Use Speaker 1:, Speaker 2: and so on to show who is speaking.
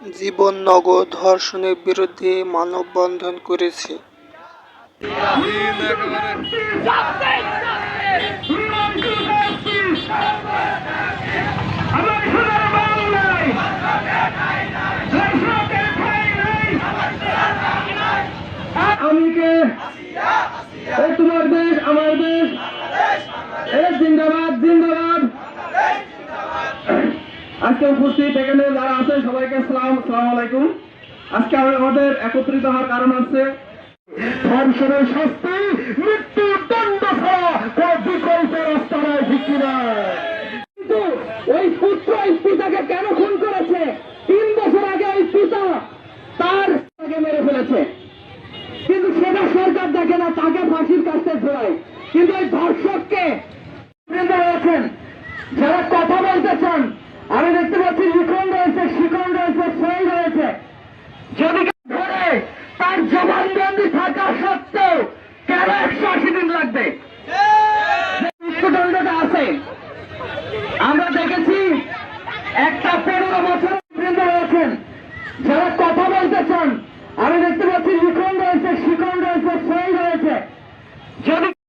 Speaker 1: জীবননগর ধর্ষণের বিরুদ্ধে মানববন্ধন করেছে।
Speaker 2: তোমার আজকে উপস্থিত এখানে যারা আছেন সবাইকে সালাম সালাম আলাইকুম। আজকে আমাদের একত্রিত হওয়ার কারণ আছে। ধর্ষণের শাস্তি মৃত্যু ছাড়া কোন বিকল্প রাস্তা নয় ঠিক কিনা? কিন্তু ওই পুত্র পিতাকে কেন খুন করেছে? তিন বছর আগে ওই পিতা তার তাকে মেরে ফেলেছে। কিন্তু সেটা সরকার দেখে না তাকে ফাঁসির কাছে কিন্তু ওই ধর্ষককে যারা কথা বলতে আমরা দেখেছি একটা পনেরো বছর যারা কথা বলতে চান।